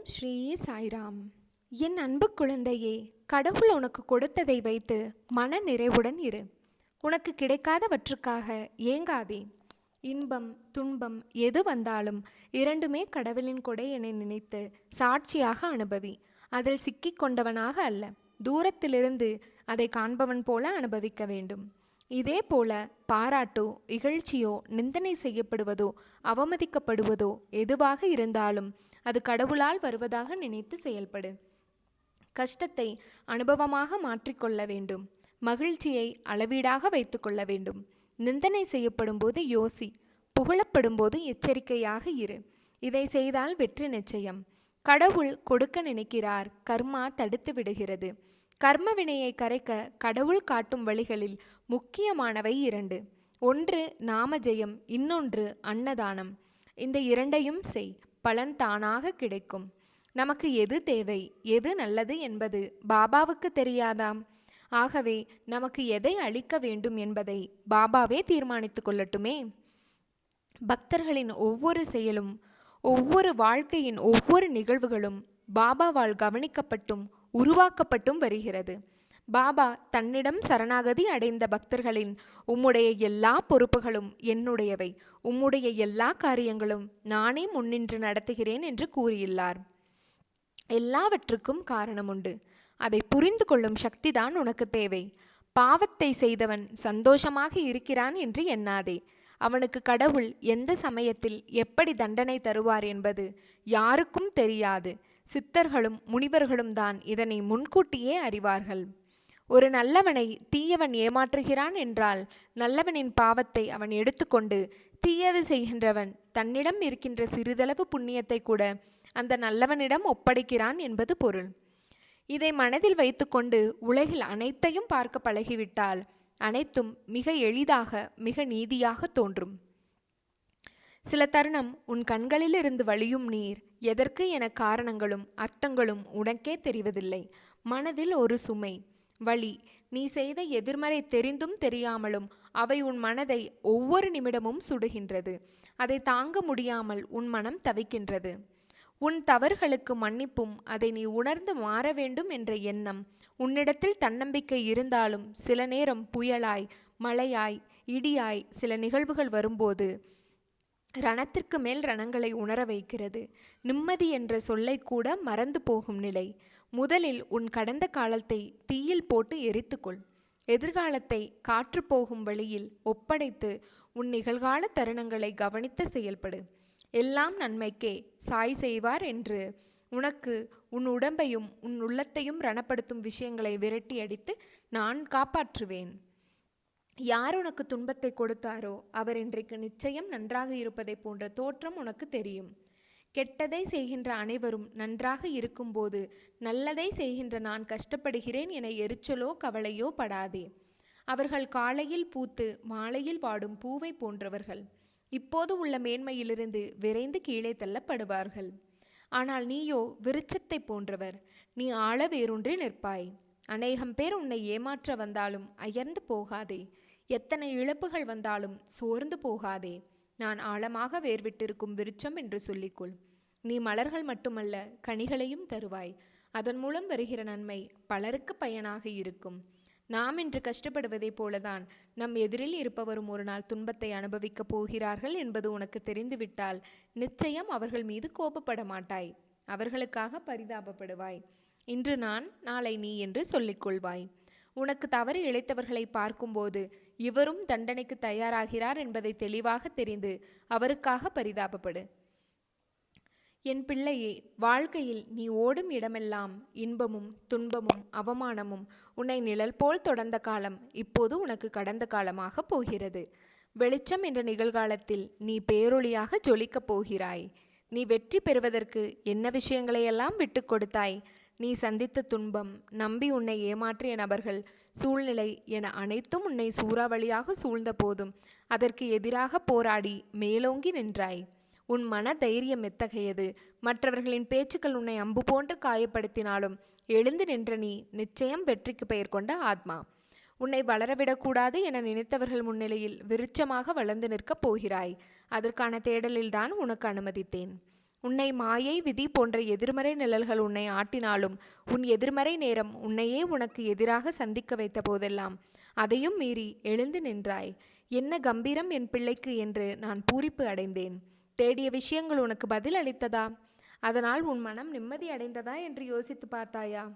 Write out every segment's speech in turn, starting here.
ஓம் ஸ்ரீ சாய்ராம். என் அன்பு குழந்தையே கடவுள் உனக்கு கொடுத்ததை வைத்து மன நிறைவுடன் இரு. உனக்கு கிடைக்காதவற்றுக்காக ஏங்காதே. இன்பம் துன்பம் எது வந்தாலும் இரண்டுமே கடவுளின் கொடை என நினைத்து சாட்சியாக அனுபவி. அதில் சிக்கிக் கொண்டவனாக அல்ல. தூரத்திலிருந்து அதை காண்பவன் போல அனுபவிக்க வேண்டும். இதே போல பாராட்டோ இகழ்ச்சியோ நிந்தனை செய்யப்படுவதோ அவமதிக்கப்படுவதோ எதுவாக இருந்தாலும் அது கடவுளால் வருவதாக நினைத்து செயல்படு. கஷ்டத்தை அனுபவமாக மாற்றிக்கொள்ள வேண்டும். மகிழ்ச்சியை அளவீடாக வைத்துக்கொள்ள வேண்டும். நிந்தனை செய்யப்படும் போது யோசி புகழப்படும் போது எச்சரிக்கையாக இரு. இதை செய்தால் வெற்றி நிச்சயம். கடவுள் கொடுக்க நினைக்கிறார் கர்மா தடுத்து விடுகிறது. கர்ம வினையை கரைக்க கடவுள் காட்டும் வழிகளில் முக்கியமானவை இரண்டு. ஒன்று நாமஜெயம் இன்னொன்று அன்னதானம். இந்த இரண்டையும் செய். பலன் தானாக கிடைக்கும். நமக்கு எது தேவை எது நல்லது என்பது பாபாவுக்கு தெரியாதாம். ஆகவே நமக்கு எதை அளிக்க வேண்டும் என்பதை பாபாவே தீர்மானித்து கொள்ளட்டுமே. பக்தர்களின் ஒவ்வொரு செயலும் ஒவ்வொரு வாழ்க்கையின் ஒவ்வொரு நிகழ்வுகளும் பாபாவால் கவனிக்கப்பட்டும் உருவாக்கப்பட்டும் வருகிறது. பாபா தன்னிடம் சரணாகதி அடைந்த பக்தர்களின் உம்முடைய எல்லா பொறுப்புகளும் என்னுடையவை. உம்முடைய எல்லா காரியங்களும் நானே முன்னின்று நடத்துகிறேன் என்று கூறியுள்ளார். எல்லாவற்றுக்கும் காரணம் உண்டு அதை புரிந்து கொள்ளும் சக்திதான் உனக்கு தேவை. பாவத்தை செய்தவன் சந்தோஷமாக இருக்கிறான் என்று எண்ணாதே. அவனுக்கு கடவுள் எந்த சமயத்தில் எப்படி தண்டனை தருவார் என்பது யாருக்கும் தெரியாது. சித்தர்களும் முனிவர்களும் தான் இதனை முன்கூட்டியே அறிவார்கள். ஒரு நல்லவனை தீயவன் ஏமாற்றுகிறான் என்றால் நல்லவனின் பாவத்தை அவன் எடுத்துக்கொண்டு தீயது செய்கின்றவன் தன்னிடம் இருக்கின்ற சிறிதளவு புண்ணியத்தை கூட அந்த நல்லவனிடம் ஒப்படைக்கிறான் என்பது பொருள். இதை மனதில் வைத்துக்கொண்டு உலகில் அனைத்தையும் பார்க்க பழகிவிட்டால் அனைத்தும் மிக எளிதாக மிக நீதியாக தோன்றும். சில தருணம் உன் கண்களிலிருந்து வழியும் நீர் எதற்கு என காரணங்களும் அர்த்தங்களும் உனக்கே தெரிவதில்லை. மனதில் ஒரு சுமை. வழி. நீ செய்த எதிர்மறை தெரிந்தும் தெரியாமலும் அவை உன் மனதை ஒவ்வொரு நிமிடமும் சுடுகின்றது. அதை தாங்க முடியாமல் உன் மனம் தவிக்கின்றது. உன் தவறுகளுக்கு மன்னிப்பும் அதை நீ உணர்ந்து மாற வேண்டும் என்ற எண்ணம் உன்னிடத்தில் தன்னம்பிக்கை இருந்தாலும் சில நேரம் புயலாய் மழையாய் இடியாய் சில நிகழ்வுகள் வரும்போது ரணத்திற்கு மேல் ரணங்களை உணர வைக்கிறது. நிம்மதி என்ற சொல்லை கூட மறந்து போகும் நிலை. முதலில் உன் கடந்த காலத்தை தீயில் போட்டு எரித்துக்கொள். எதிர்காலத்தை காற்று போகும் வழியில் ஒப்படைத்து உன் நிகழ்கால தருணங்களை கவனித்து செயல்படு. எல்லாம் நன்மைக்கே சாய் செய்வார் என்று உனக்கு உன் உடம்பையும் உன் உள்ளத்தையும் ரணப்படுத்தும் விஷயங்களை விரட்டி அடித்து நான் காப்பாற்றுவேன். யார் உனக்கு துன்பத்தை கொடுத்தாரோ அவர் இன்றைக்கு நிச்சயம் நன்றாக இருப்பதை போன்ற தோற்றம் உனக்கு தெரியும். கெட்டதை செய்கின்ற அனைவரும் நன்றாக இருக்கும்போது நல்லதை செய்கின்ற நான் கஷ்டப்படுகிறேன் என எரிச்சலோ கவலையோ படாதே. அவர்கள் காலையில் பூத்து மாலையில் வாடும் பூவை போன்றவர்கள். இப்போது உள்ள மேன்மையிலிருந்து விரைந்து கீழே தள்ளப்படுவார்கள். ஆனால் நீயோ விருட்சத்தை போன்றவர். நீ ஆழ வேறொன்றி நிற்பாய். அநேகம் பேர் உன்னை ஏமாற்ற வந்தாலும் அயர்ந்து போகாதே. எத்தனை இழப்புகள் வந்தாலும் சோர்ந்து போகாதே. நான் ஆழமாக வேர்விட்டிருக்கும் விருட்சம் என்று சொல்லிக்கொள். நீ மலர்கள் மட்டுமல்ல கனிகளையும் தருவாய். அதன் மூலம் வருகிற நன்மை பலருக்கு பயனாக இருக்கும். நாம் இன்று கஷ்டப்படுவதைப் போலதான் நம் எதிரில் இருப்பவரும் ஒரு நாள் துன்பத்தை அனுபவிக்கப் போகிறார்கள் என்பது உனக்கு தெரிந்துவிட்டால் நிச்சயம் அவர்கள் மீது கோபப்பட மாட்டாய். அவர்களுக்காக பரிதாபப்படுவாய். இன்று நான் நாளை நீ என்று சொல்லிக்கொள்வாய். உனக்கு தவறு இழைத்தவர்களை பார்க்கும்போது இவரும் தண்டனைக்கு தயாராகிறார் என்பதை தெளிவாக தெரிந்து அவருக்காக பரிதாபப்படு. என் பிள்ளையே வாழ்க்கையில் நீ ஓடும் இடமெல்லாம் இன்பமும் துன்பமும் அவமானமும் உன்னை நிழல் போல் தொடர்ந்த காலம் இப்போது உனக்கு கடந்த காலமாக போகிறது. வெளிச்சம் என்ற நிகழ்காலத்தில் நீ பேரொளியாக ஜொலிக்கப் போகிறாய். நீ வெற்றி பெறுவதற்கு என்ன விஷயங்களையெல்லாம் விட்டு கொடுத்தாய்? நீ சந்தித்த துன்பம் நம்பி உன்னை ஏமாற்றிய நபர்கள் சூழ்நிலை என அனைத்தும் உன்னை சூறாவளியாக சூழ்ந்த போதும் அதற்கு எதிராக போராடி மேலோங்கி நின்றாய். உன் மன தைரியம் எத்தகையது? மற்றவர்களின் பேச்சுக்கள் உன்னை அம்பு போன்று காயப்படுத்தினாலும் எழுந்து நின்ற நீ நிச்சயம் வெற்றிக்கு பெயர் கொண்ட ஆத்மா. உன்னை வளரவிடக்கூடாது என நினைத்தவர்கள் முன்னிலையில் விருட்சமாக வளர்ந்து நிற்கப் போகிறாய். அதற்கான தேடலில்தான் உனக்கு அனுமதித்தேன். உன்னை மாயை விதி போன்ற எதிர்மறை நிழல்கள் உன்னை ஆட்டினாலும் உன் எதிர்மறை நேரம் உன்னையே உனக்கு எதிராக சந்திக்க வைத்த போதெல்லாம். அதையும் மீறி எழுந்து நின்றாய். என்ன கம்பீரம் என் பிள்ளைக்கு என்று நான் பூரிப்பு அடைந்தேன். தேடிய விஷயங்கள் உனக்கு பதில் அளித்ததா? அதனால் உன் மனம் நிம்மதி அடைந்ததா என்று யோசித்து பார்த்தாயா?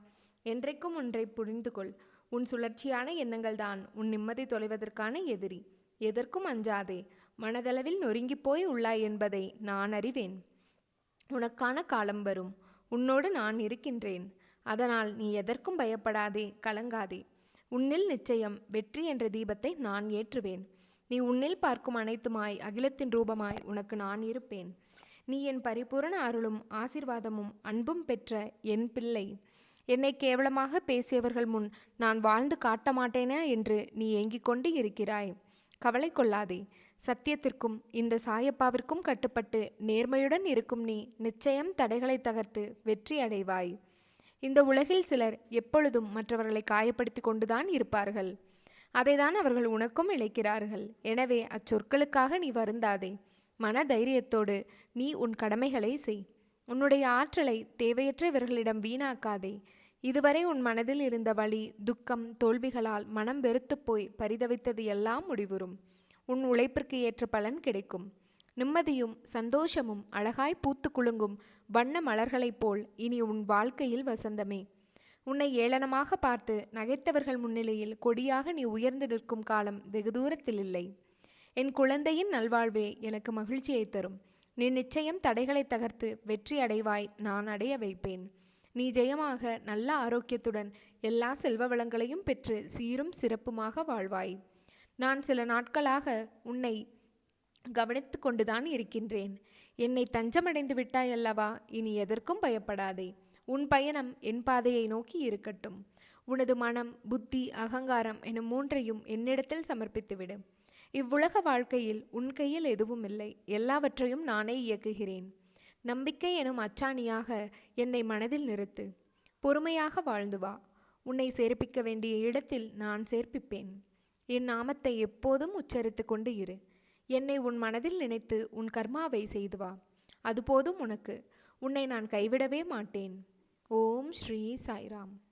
என்றைக்கும் ஒன்றை புரிந்து கொள் உன் சுழற்சியான எண்ணங்கள் தான் உன் நிம்மதி தொலைவதற்கான எதிரி. எதற்கும் அஞ்சாதே. மனதளவில் நொறுங்கிப் போய் உள்ளாய் என்பதை நான் அறிவேன். உனக்கான காலம் வரும். உன்னோடு நான் இருக்கின்றேன். அதனால் நீ எதற்கும் பயப்படாதே கலங்காதே. உன்னில் நிச்சயம் வெற்றி என்ற தீபத்தை நான் ஏற்றுவேன். நீ உன்னில் பார்க்கும் அனைத்துமாய் அகிலத்தின் ரூபமாய் உனக்கு நான் இருப்பேன். நீ என் பரிபூரண அருளும் ஆசிர்வாதமும் அன்பும் பெற்ற என் பிள்ளை. என்னை கேவலமாக பேசியவர்கள் முன் நான் வாழ்ந்து காட்ட மாட்டேனா என்று நீ ஏங்கிக் கொண்டு இருக்கிறாய். கவலை கொள்ளாதே. சத்தியத்திற்கும் இந்த சாயப்பாவிற்கும் கட்டுப்பட்டு நேர்மையுடன் இருக்கும் நீ நிச்சயம் தடைகளை தகர்த்து வெற்றி அடைவாய். இந்த உலகில் சிலர் எப்பொழுதும் மற்றவர்களை காயப்படுத்தி கொண்டுதான் இருப்பார்கள். அதைதான் அவர்கள் உனக்கும் இழைக்கிறார்கள். எனவே அச்சொற்களுக்காக நீ வருந்தாதே. மன தைரியத்தோடு நீ உன் கடமைகளை செய். உன்னுடைய ஆற்றலை தேவையற்ற இவர்களிடம் வீணாக்காதே. இதுவரை உன் மனதில் இருந்த வலி துக்கம் தோல்விகளால் மனம் வெறுத்துப் போய் பரிதவித்தது எல்லாம் முடிவுறும். உன் உழைப்பிற்கு ஏற்ற பலன் கிடைக்கும். நிம்மதியும் சந்தோஷமும் அழகாய் பூத்து குலுங்கும் வண்ண மலர்களைப் போல் இனி உன் வாழ்க்கையில் வசந்தமே. உன்னை ஏளனமாக பார்த்து நகைத்தவர்கள் முன்னிலையில் கொடியாக நீ உயர்ந்து நிற்கும் காலம் வெகு தூரத்தில் இல்லை. என் குழந்தையின் நல்வாழ்வே எனக்கு மகிழ்ச்சியை தரும். நீ நிச்சயம் தடைகளை தகர்த்து வெற்றி அடைவாய் நான் அடைய வைப்பேன். நீ ஜெயமாக நல்ல ஆரோக்கியத்துடன் எல்லா செல்வ வளங்களையும் பெற்று சீரும் சிறப்புமாக வாழ்வாய். நான் சில நாட்களாக உன்னை கவனித்து கொண்டுதான் இருக்கின்றேன். என்னை தஞ்சமடைந்து விட்டாய் அல்லவா? இனி எதற்கும் பயப்படாதே. உன் பயணம் என் பாதையை நோக்கி இருக்கட்டும். உனது மனம் புத்தி அகங்காரம் எனும் மூன்றையும் என்னிடத்தில் சமர்ப்பித்துவிடு. இவ்வுலக வாழ்க்கையில் உன் கையில் எதுவும் இல்லை எல்லாவற்றையும் நானே இயக்குகிறேன். நம்பிக்கை எனும் அச்சாணியாக என்னை மனதில் நிறுத்து. பொறுமையாக வாழ்ந்து வா. உன்னை சேர்ப்பிக்க வேண்டிய இடத்தில் நான் சேர்ப்பிப்பேன். என் நாமத்தை எப்போதும் உச்சரித்து கொண்டு இரு. என்னை உன் மனதில் நினைத்து உன் கர்மாவை செய்து வா. அது போதும் உனக்கு. உன்னை நான் கைவிடவே மாட்டேன். ஓம் ஸ்ரீ சாய்ராம்.